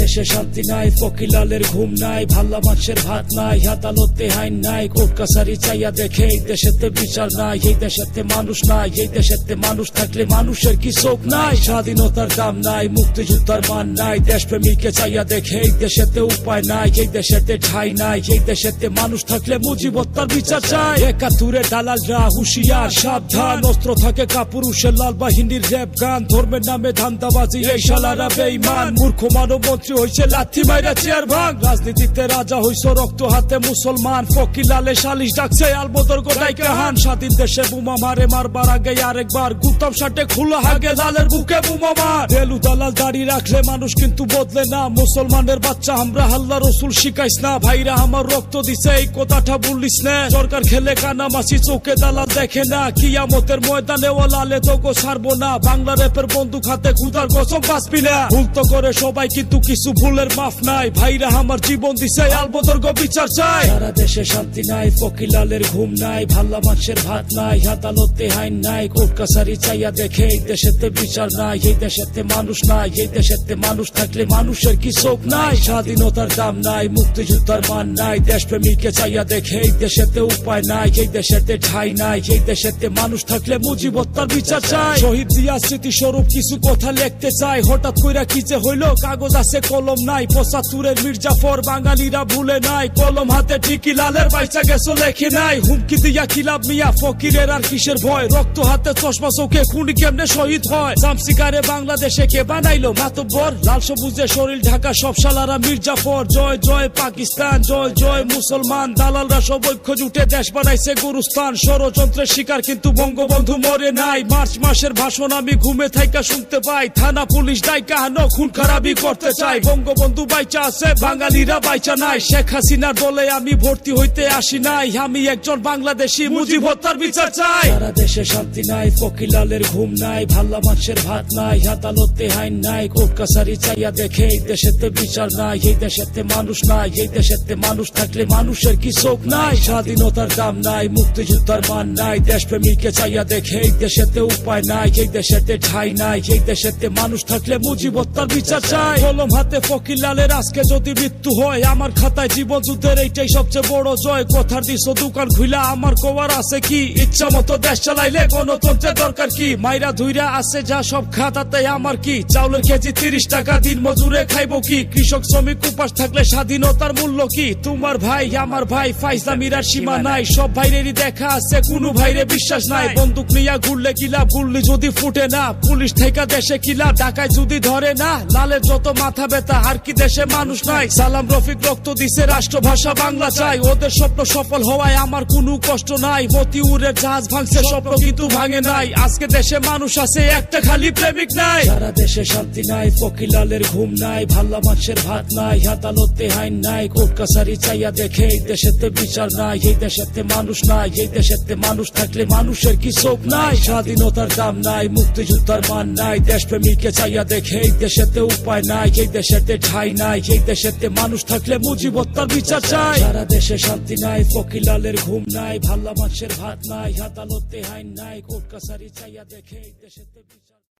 দেশে শান্তি নাই, ফকিলালের ঘুম নাই, ভাল্লা মাছের ভাত নাই, আদালতে আইন নাই, কোর্ট কাছারি চাইয়া দেখে এই দেশেতে বিচার নাই, এই দেশেতে মানুষ নাই, এই দেশেতে মানুষ থাকলে মানুষের কি চোখ নাই? স্বাধীনতার দাম নাই, মুক্তিযোদ্ধার মান নাই দেশপ্রেমীকে চাইয়া দেখে এই দেশেতে উপায় নাই, এই দেশেতে ঠাই নাই, এই দেশেতে মানুষ থাকলে মুজিবত্তার বিচার চাই। একাত্তরে দালালরা হুশিয়ার, সাবধান, অস্ত্র থাকে কাপুরুষের লাল বাহিনীর র্যাব গান, ধর্মের নামে ধান্দাবাজি, এই শালারা বেইমান মূর্খ মানব মন্ত্রী হইছে লাথি মাইরা চেয়ার ভাঙ রাজনীতিতে রাজা হইছ রক্ত হাতে মুসলমান। ফকির লালে সালিশ ডাকছে, আলবদর গোটাই কাহান স্বাধীন দেশে বুমা মারে, মারবার আগে আরেকবার। গুতাম শার্টে খুলো হাগে, লালের বুকে বুমা মার। রেলু দালাল দাড়ি রাখলে মানুষ কিন্তু বদলে না। মুসলমানের বাচ্চা, আমরা হাল্লা রসুল শিখাইস না। ভাইরা আমার রক্ত দিছে, এই কথাটা বলিস না। সরকার খেলে কানা মাসি চোখে দালাল দেখে না। কিয়ামতের ময়দানে ও লালে তো গো ছাড়বো না। বাংলা রেপের বন্দুক হাতে খুদার কসম বাঁচবি না। ভুল তো করে সবাই কিন্তু কিছু ভুলের মাফ নাই। ভাইরা আমার জীবন দিছে আলবদর গো বিচার চাই। সারা দেশে শান্তি নাই ফকিলালের ঘুম নাই ভাল্লা মাছের ভাত নাই আদালতে আইন নাই কোর্ট কাছারি চাইয়া দেখে এই দেশেতে বিচার নাই এই দেশেতে মানুষ নাই এই দেশেতে মানুষ থাকলে মানুষের কি চোখ নাই? স্বাধীনতার দাম নাই মুক্তিযোদ্ধার মান নাই দেশপ্রেমীকে চাইয়া দেখে এই দেশেতে উপায় নাই এই দেশেতে ঠাই নাই এই দেশেতে মানুষ থাকলে মুজিবত্তার বিচার চাই। শহীদ দিয়া স্মৃতিস্বরূপ কিছু কথা লিখতে চাই হঠাৎ কইরা কি যে হইল কাগজ আছে কলম নাই, পঁচাত্তরের মির্জাফর বাঙালিরা ভুলে নাই। কলম হাতে ঠিকই, লালের বাইচা গেছো লেখে নাই। হুমকি দিয়া কিলাব মিয়া? ফকিরের আর কিসের ভয়? রক্ত হাতে চশমা চোখে খুনি কেমনে শহীদ হয়? জামসিকারে বাংলাদেশে কে বানাইলো মাতব্বর? লাল সবুজে শরীর ঢাকা, সব শালারা মির্জাফর। জয় জয় পাকিস্তান, জয় জয় মুসলমান। দালালরা সব ঐক্য জুটে দেশ বানাইছে গুরুস্থান। ষড়যন্ত্রের শিকার কিন্তু বঙ্গবন্ধু মরে নাই। মার্চ মাসের ভাষণ আমি ঘুমে থাইকা শুনতে পাই। থানা পুলিশ দায় কাহানো খুন খারাপি করতে চাই। বঙ্গবন্ধু বাইচা আছে বাঙালিরা বাইচা নাই। শেখ হাসিনার দলে আমি ভর্তি হইতে আসি নাই। আমি একজন বাংলাদেশি মুজিব হত্যার বিচার চাই। সারা দেশে শান্তি নাই ফকিলালের ঘুম নাই ভাল্লা মাছের ভাত নাই আদালতে আইন নাই কোর্ট কাছারি চাইয়া দেখে এই দেশেতে বিচার নাই এই দেশেতে মানুষ নাই এই দেশেতে মানুষ থাকলে মানুষের কি চোখ নাই? স্বাধীনতার দাম নাই মুক্তিযোদ্ধার মান নাই দেশপ্রেমীকে চাইয়া দেখে এই দেশেতে উপায় নাই এই দেশেতে ঠাই নাই এই দেশেতে মানুষ থাকলে মুজিবত্তার বিচার চাই। কলম হাতে ফকির লালের আজকে যদি মৃত্যু হয়, আমার খাতায় জীবন যুদ্ধের এইটাই সবচেয়ে বড় জয়। কথার দিস, দোকান খুইলা আমার কোয়ার আছে কি? ইচ্ছা মতো দেশ চালাইলে গণতন্ত্রের দরকার কি? মাইরা ধুইরা আছে যা সব খাতাতে আমার কি? চাউলের কেজি তিরিশ টাকা, দিন মজুরে খাইবো কি? কৃষক, শ্রমিক উপাস থাকলে স্বাধীনতার মূল্য কি? তোমার ভাই, আমার ভাই ফাইজলামিরার সীমা নাই। সব ভাইরেরই দেখা আছে, কোনো ভাইরে বিশ্বাস নাই। বন্দুক নিয়া ঘুরলে কিলা গুললি যদি ফুটে না, পুলিশ থেকে দেশে কিলা ডাকায় যদি ধরে না, লালের যত মাথা ব্যথা, আর কি দেশে মানুষ নাই। সালাম রফিক রক্ত দিছে, রাষ্ট্রভাষা বাংলা চাই। ওদের স্বপ্ন সফল হওয়ায় আমার কোনো কষ্ট নাই। মতিউরের জাহাজ ভাঙছে, স্বপ্ন কিন্তু ভাঙে নাই। আজকে দেশে মানুষ আছে, একটা খালি প্রেমিক নাই। সারা দেশে শান্তি নাই ফকিলালের ঘুম নাই, ভাল্লা মাছের ভাত নাই, আদালতে আইন নাই, কোর্ট কাছারি চাইয়া দেখে এই দেশেতে বিচার নাই, এই দেশেতে মানুষ নাই, এই দেশেতে মানুষ থাকলে মানুষের কি চোখ নাই? স্বাধীনতার দাম নাই, মুক্তিযোদ্ধার মান নাই দেশপ্রেমীকে চাইয়া দেখে এই দেশেতে উপায় নাই, এই দেশেতে ঠাই নাই, এই দেশেতে মানুষ থাকলে মুজিবত্তার বিচার চাই। সারা দেশে শান্তি নাই ফকিলালের ঘুম নাই, ভাল্লা মাছের ভাত নাই, আদালতে হাইন নাই, কোর্ট কাছারি চাইয়া দেখে এই দেশেতে বিচার